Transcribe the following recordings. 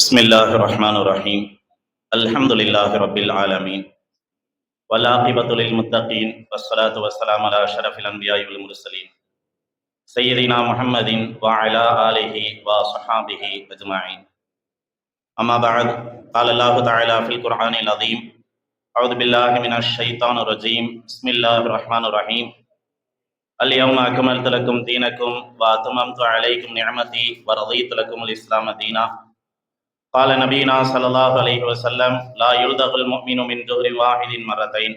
بسم الله الرحمن الرحيم الحمد لله رب العالمين والعاقبة للمتقين والصلاة والسلام على أشرف الأنبياء والمرسلين سيدنا محمد وعلى آله وصحابه أجمعين أما بعد قال الله تعالى في القرآن العظيم أعوذ بالله من الشيطان الرجيم بسم الله الرحمن الرحيم اليوم أكملت لكم دينكم وأتممت عليكم نعمتي ورضيت لكم الإسلام دينا قال نبينا صلى الله عليه وسلم لا يلدغ المؤمن من دهر واحد مرتين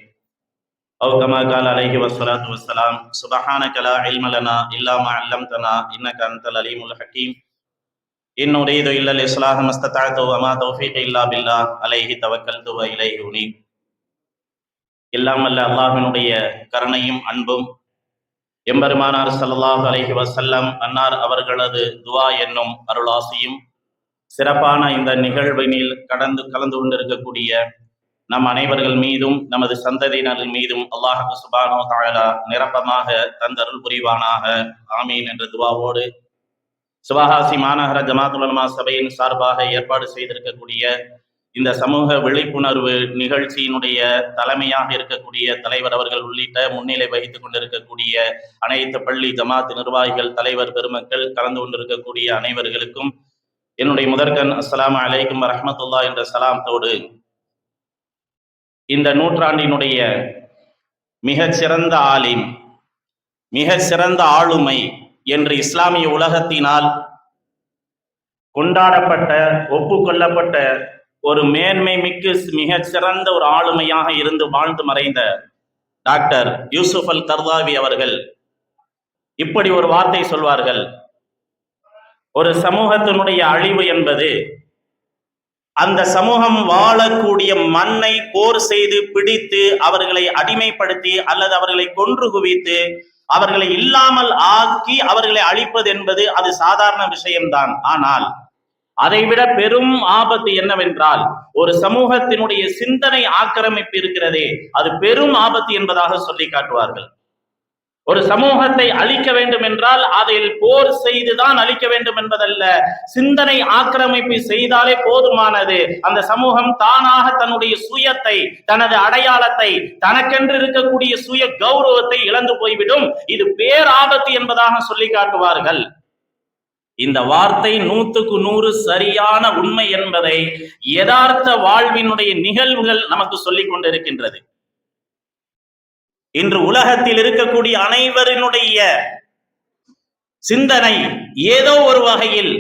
أو كما قال عليه الصلاة والسلام سبحانك لا علم لنا إلا ما علمتنا إنك أنت العليم الحكيم إن أريد إلا الإصلاح ما استطعت وما توفيقي إلا بالله عليه توكلت وإليه أنيب எல்லாம் வல்ல அல்லாஹினுடைய கருணையும் அன்பும் எம்பெருமானார் ஸல்லல்லாஹு அலைஹி வஸல்லம் அன்னார் அவர்களது துவா என்னும் அருளாசியும் சிறப்பான இந்த நிகழ்வினில் கடந்து கலந்து கொண்டிருக்கக்கூடிய நம் அனைவர்கள் மீதும் நமது சந்ததியினர்கள் மீதும் அல்லாஹு சுபானோ தாயலா நிரப்பமாக தந்தருள் புரிவானாக. ஆமீன் என்ற துவாவோடு சிவகாசி மாநகர ஜமாத்துலமா சபையின் சார்பாக ஏற்பாடு செய்திருக்கக்கூடிய இந்த சமூக விழிப்புணர்வு நிகழ்ச்சியினுடைய தலைமையாக இருக்கக்கூடிய தலைவர் அவர்கள் உள்ளிட்ட முன்னிலை வகித்துக் கொண்டிருக்கக்கூடிய அனைத்து பள்ளி ஜமாத் நிர்வாகிகள் தலைவர் பெருமக்கள் கலந்து கொண்டிருக்கக்கூடிய அனைவர்களுக்கும் என்னுடைய முதற்கண் அஸ்லாம் அலைக்கும் ரஹமத்துல்லா என்ற சலாம்தோடு இந்த நூற்றாண்டினுடைய மிகச்சிறந்த ஆலிம் மிக சிறந்த ஆளுமை என்று இஸ்லாமிய உலகத்தினால் கொண்டாடப்பட்ட ஒப்புக்கொள்ளப்பட்ட ஒரு மேன்மை மிக்கு மிகச்சிறந்த ஒரு ஆளுமையாக இருந்து வாழ்ந்து மறைந்த டாக்டர் யூசுப் அல் கர்தாவி அவர்கள் இப்படி ஒரு வார்த்தை சொல்வார்கள். ஒரு சமூகத்தினுடைய அழிவு என்பது அந்த சமூகம் வாழக்கூடிய மண்ணை போர் செய்து பிடித்து அவர்களை அடிமைப்படுத்தி அல்லது அவர்களை கொன்று குவித்து அவர்களை இல்லாமல் ஆக்கி அவர்களை அழிப்பது என்பது அது சாதாரண விஷயம்தான். ஆனால் அதைவிட பெரும் ஆபத்து என்னவென்றால் ஒரு சமூகத்தினுடைய சிந்தனை ஆக்கிரமிப்பு இருக்கிறதே அது பெரும் ஆபத்து என்பதாக சொல்லி காட்டுவார்கள். ஒரு சமூகத்தை அழிக்க வேண்டும் என்றால் அதில் போர் செய்துதான் அழிக்க வேண்டும் என்பதல்ல சிந்தனை ஆக்கிரமிப்பு செய்தாலே போதுமானது. அந்த சமூகம் தானாக தன்னுடைய சுயத்தை தனது அடையாளத்தை தனக்கென்று இருக்கக்கூடிய சுய கௌரவத்தை இழந்து போய்விடும். இது பேராபத்து என்பதாக சொல்லி காட்டுவார்கள். இந்த வார்த்தை நூத்துக்கு நூறு சரியான உண்மை என்பதை யதார்த்த வாழ்வினுடைய நிகழ்வுகள் நமக்கு சொல்லிக் கொண்டிருக்கின்றது. இன்று உலகத்தில் இருக்கக்கூடிய அனைவரினுடைய சிந்தனை ஏதோ ஒரு வகையில்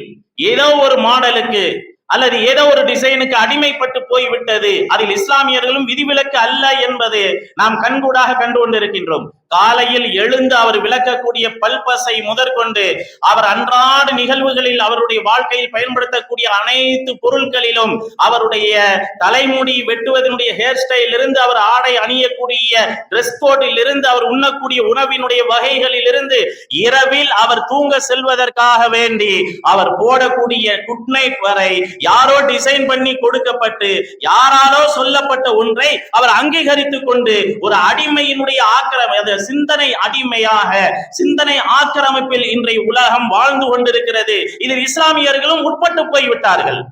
ஏதோ ஒரு மாடலுக்கு அல்லது ஏதோ ஒரு டிசைனுக்கு அடிமைப்பட்டு போய்விட்டது. அதில் இஸ்லாமியர்களும் விதிவிலக்கு அல்ல என்பது நாம் கண்கூடாக கண்டு கொண்டிருக்கின்றோம் காலையில் எழுந்து அவர் விளக்கக்கூடிய பல்பசை முதற்கொண்டு அவர் அன்றாட நிகழ்வுகளில் அவருடைய வாழ்க்கையில் பயன்படுத்தக்கூடிய அனைத்து பொருட்களிலும் அவருடைய தலைமுடி வெட்டுவதனுடைய ஹேர் ஸ்டைல் இருந்து அவர் ஆடை அணியக்கூடிய ட்ரெஸ் கோட்டில் இருந்து அவர் உண்ணக்கூடிய உணவினுடைய வகைகளில் இருந்து இரவில் அவர் தூங்க செல்வதற்காக வேண்டி அவர் போடக்கூடிய குட் நைட் வரை யாரோ டிசைன் பண்ணி கொடுக்கப்பட்டு யாராலோ சொல்லப்பட்ட ஒன்றை அவர் அங்கீகரித்துக் கொண்டு ஒரு அடிமையினுடைய ஆக்கிரம சிந்தனை அடிமையாக சிந்தனை ஆக்கிரமிப்பில் இன்றைய உலகம் வாழ்ந்து கொண்டிருக்கிறது. இதில் இஸ்லாமியர்களும் உட்பட்டு போய்விட்டார்கள்.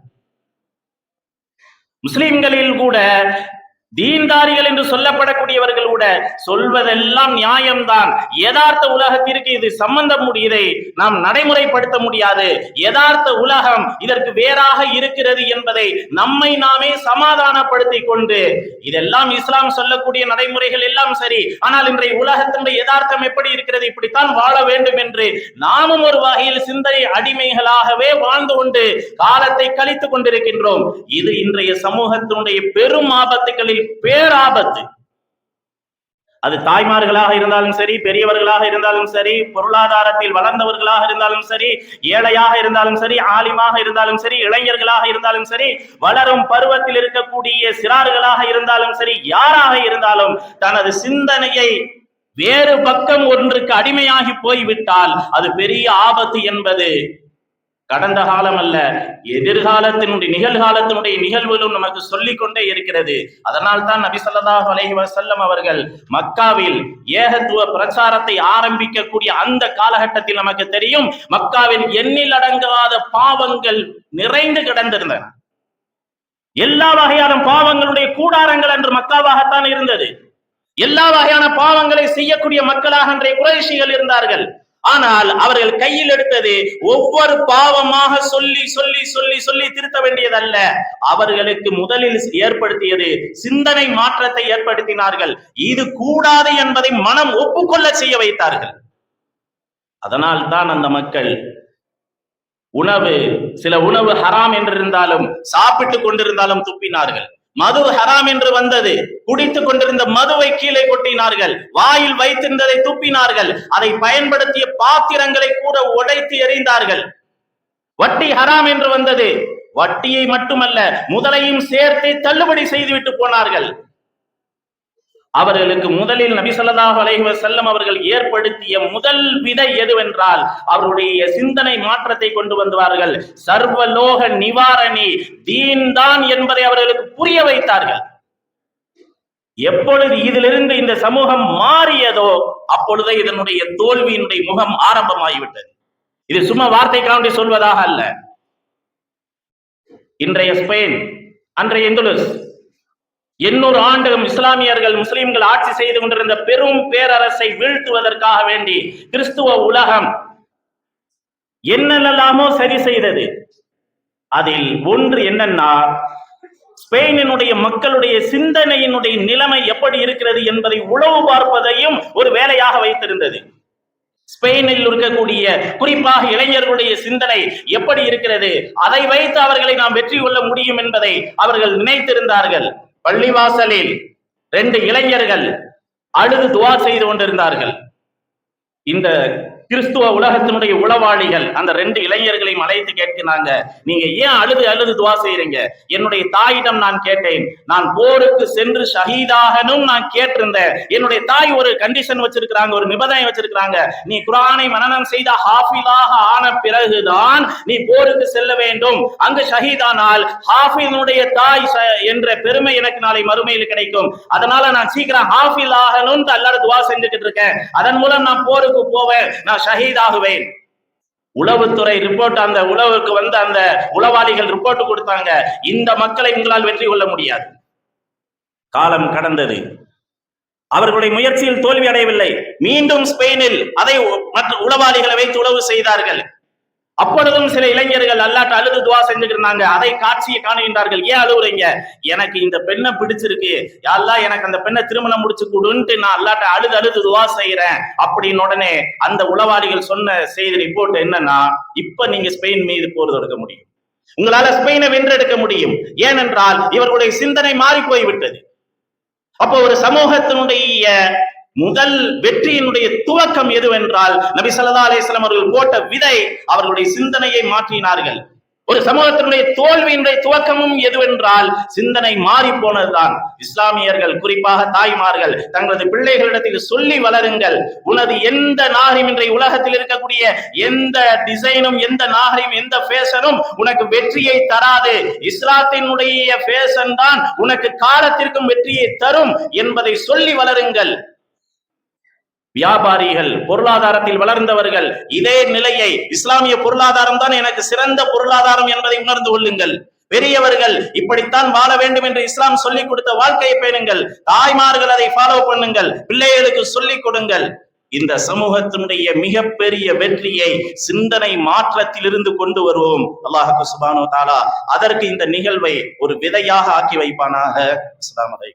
முஸ்லிம்களில் கூட தீன்தாரிகள் என்று சொல்லப்படக்கூடியவர்கள் கூட சொல்வதெல்லாம் நியாயம்தான். யதார்த்த உலகத்திற்கு இது சம்பந்தம் இதை நாம் நடைமுறைப்படுத்த முடியாது. யதார்த்த உலகம் இதற்கு வேறாக இருக்கிறது என்பதை நம்மை நாமே சமாதானப்படுத்திக் கொண்டு இதெல்லாம் இஸ்லாம் சொல்லக்கூடிய நடைமுறைகள் எல்லாம் சரி. ஆனால் இன்றைய உலகத்தினுடைய யதார்த்தம் எப்படி இருக்கிறது? இப்படித்தான் வாழ வேண்டும் என்று நாமும் ஒரு வகையில் சிந்தனை அடிமைகளாகவே வாழ்ந்து கொண்டு காலத்தை கழித்துக் கொண்டிருக்கின்றோம். இது இன்றைய சமூகத்தினுடைய பெரும் ஆபத்துகளில் பேராபத்து. அது தாய்மார்களாக இருந்தாலும் சரி பெரியவர்களாக இருந்தாலும் சரி பொருளாதாரத்தில் வளர்ந்தவர்களாக இருந்தாலும் சரி ஏழையாக இருந்தாலும் சரி ஆலிமாக இருந்தாலும் சரி இளைஞர்களாக இருந்தாலும் சரி வளரும் பருவத்தில் இருக்கக்கூடிய சிறார்களாக இருந்தாலும் சரி யாராக இருந்தாலும் தனது சிந்தனையை வேறு பக்கம் ஒன்றுக்கு அடிமையாகி போய்விட்டால் அது பெரிய ஆபத்து என்பது கடந்த காலம் அல்ல எதிர்காலத்தினுடைய நிகழ்காலத்தினுடைய நிகழ்வுகளும் நமக்கு சொல்லிக்கொண்டே இருக்கிறது. அதனால் தான் நபி ஸல்லல்லாஹு அலஹி வசல்லம் அவர்கள் மக்காவில் ஏகத்துவ பிரச்சாரத்தை ஆரம்பிக்கக்கூடிய அந்த காலகட்டத்தில் நமக்கு தெரியும் மக்காவில் எண்ணில் அடங்காத பாவங்கள் நிறைந்து கிடந்திருந்தன. எல்லா வகையான பாவங்களுடைய கூடாரங்கள் என்று மக்காவாகத்தான் இருந்தது. எல்லா வகையான பாவங்களை செய்யக்கூடிய மக்களாக அன்றைய குறைசிகள் இருந்தார்கள். ஆனால் அவர்கள் கையில் எடுத்தது ஒவ்வொரு பாவமாக சொல்லி சொல்லி சொல்லி சொல்லி திருத்த வேண்டியதல்ல. அவர்களுக்கு முதலில் ஏற்படுத்தியது சிந்தனை மாற்றத்தை ஏற்படுத்தினார்கள். இது கூடாது என்பதை மனம் ஒப்புக்கொள்ள செய்ய வைத்தார்கள். அதனால் தான் அந்த மக்கள் உணவு சில உணவு ஹராம் என்றிருந்தாலும் சாப்பிட்டுக் கொண்டிருந்தாலும் துப்பினார்கள். மது ஹராம் என்று வந்தது. குடித்துக் கொண்டிருந்த மதுவை கீழே கொட்டினார்கள். வாயில் வைத்திருந்ததை துப்பினார்கள். அதை பயன்படுத்திய பாத்திரங்களை கூட உடைத்து எறிந்தார்கள். வட்டி ஹராம் என்று வந்தது. வட்டியை மட்டுமல்ல முதலையும் சேர்த்து தள்ளுபடி செய்துவிட்டு போனார்கள். அவர்களுக்கு முதலில் நபி ஸல்லல்லாஹு அலைஹி வஸல்லம் அவர்கள் ஏற்படுத்திய முதல் விதை எதுவென்றால் அவருடைய சிந்தனை மாற்றத்தை கொண்டு வந்தார்கள் சர்வலோக நிவாரணி தீன் தான் என்பதை அவர்களுக்கு புரிய வைத்தார்கள். எப்பொழுது இதிலிருந்து இந்த சமூகம் மாறியதோ அப்பொழுதே இதனுடைய தோல்வியினுடைய முகம் ஆரம்பமாகிவிட்டது. இது சும்மா வார்த்தைக்காண்டி சொல்வதாக அல்ல. இன்றைய ஸ்பெயின் அன்றைய இந்துலுஸ் எண்ணூறு ஆண்டுகள் இஸ்லாமியர்கள் முஸ்லிம்கள் ஆட்சி செய்து கொண்டிருந்த பெரும் பேரரசை வீழ்த்துவதற்காக வேண்டி கிறிஸ்துவ உலகம் என்னெல்லாமோ சரி செய்தது. அதில் ஒன்று என்னன்னா ஸ்பெயினினுடைய மக்களுடைய சிந்தனையினுடைய நிலைமை எப்படி இருக்கிறது என்பதை உளவு பார்ப்பதையும் ஒரு வேலையாக வைத்திருந்தது. ஸ்பெயினில் இருக்கக்கூடிய குறிப்பாக இளைஞர்களுடைய சிந்தனை எப்படி இருக்கிறது அதை வைத்து அவர்களை நாம் வெற்றி கொள்ள முடியும் என்பதை அவர்கள் நினைத்திருந்தார்கள். பள்ளிவாசலில் ரெண்டு இளைஞர்கள் அழுது துவா செய்து கொண்டிருந்தார்கள். இந்த கிறிஸ்துவ உலகத்தினுடைய உளவாளிகள் அந்த ரெண்டு இளைஞர்களையும் அழைத்து கேட்கிறாங்க நீங்க ஏன் அழுது அழுது துவா செய்றீங்க? என்னுடைய தாயிடம் நான் கேட்டேன். நான் போருக்கு சென்று ஷஹீதாகனும் நான் கேட்டிருந்தேன். என்னுடைய தாய் ஒரு கண்டிஷன் வச்சிருக்கிறாங்க ஒரு நிபந்தனை வச்சிருக்கிறாங்க. நீ குரானை மனநம் செய்த ஹாஃபிலாக ஆன பிறகுதான் நீ போருக்கு செல்ல வேண்டும். அங்கு ஷஹீதானால் ஹாஃபினுடைய தாய் ச- என்ற பெருமை எனக்கு நாளை மறுமையில் கிடைக்கும். அதனால நான் சீக்கிரம் ஹாஃபில் ஆகணும் துவா செஞ்சுக்கிட்டு இருக்கேன். அதன் மூலம் நான் போருக்கு போவேன். ஷஹீதாகுவேன். உளவுத்துறை ரிப்போர்ட் அந்த உளவுக்கு வந்து அந்த உளவாளிகள் ரிப்போர்ட் கொடுத்தாங்க. இந்த மக்களை உங்களால் வெற்றி கொள்ள முடியாது. காலம் கடந்தது. அவர்களுடைய முயற்சியில் தோல்வி அடையவில்லை. மீண்டும் ஸ்பெயினில் அதை மற்ற உளவாளிகளை வைத்து உளவு செய்தார்கள். அப்பொழுதும் சில இளைஞர்கள் அல்லாட்ட அழுது துவா செஞ்சுட்டு இருந்தாங்க அதை காட்சியை காணுகின்றார்கள். ஏன் அழுவுறீங்க? எனக்கு இந்த பெண்ணை பிடிச்சிருக்கு. யாரெல்லாம் எனக்கு அந்த பெண்ணை திருமணம் முடிச்சு கொடுன்ட்டு நான் அல்லாட்ட அழுது அழுது துவா செய்யறேன் அப்படின்னு உடனே அந்த உளவாளிகள் சொன்ன செய்தி ரிப்போர்ட் என்னன்னா இப்ப நீங்க ஸ்பெயின் மீது போர் தொடுக்க முடியும். உங்களால ஸ்பெயினை வென்றெடுக்க முடியும். ஏனென்றால் இவர்களுடைய சிந்தனை மாறி போய்விட்டது அப்போ ஒரு சமூகத்தினுடைய முதல் வெற்றியினுடைய துவக்கம் எதுவென்றால் நபி சல்லா அலிஸ்லாம் அவர்கள் போட்ட விதை அவர்களுடைய சிந்தனையை மாற்றினார்கள். ஒரு சமூகத்தினுடைய தோல்வியினுடைய துவக்கமும் எதுவென்றால் சிந்தனை மாறி போனதுதான் இஸ்லாமியர்கள் குறிப்பாக தாய்மார்கள் தங்களது பிள்ளைகளிடத்தில் சொல்லி வளருங்கள். உனது எந்த நாகரிகம் இன்றைய உலகத்தில் இருக்கக்கூடிய எந்த டிசைனும் எந்த நாகரிகம் எந்த ஃபேஷனும் உனக்கு வெற்றியை தராது. இஸ்லாத்தினுடைய ஃபேஷன் தான் உனக்கு காலத்திற்கும் வெற்றியை தரும் என்பதை சொல்லி வளருங்கள். வியாபாரிகள் பொருளாதாரத்தில் வளர்ந்தவர்கள் இதே நிலையை இஸ்லாமிய பொருளாதாரம் தான் எனக்கு சிறந்த பொருளாதாரம் என்பதை உணர்ந்து கொள்ளுங்கள். பெரியவர்கள் இப்படித்தான் வாழ வேண்டும் என்று இஸ்லாம் சொல்லிக் கொடுத்த வாழ்க்கையை பேணுங்கள். தாய்மார்கள் அதை ஃபாலோ பண்ணுங்கள். பிள்ளைகளுக்கு சொல்லிக் கொடுங்கள். இந்த சமூகத்தினுடைய மிகப்பெரிய வெற்றியை சிந்தனை மாற்றத்திலிருந்து கொண்டு வருவோம். அல்லாஹு சுபானோ தாலா. அதற்கு இந்த நிகழ்வை ஒரு விதையாக ஆக்கி வைப்பானாக. அஸ்ஸலாமு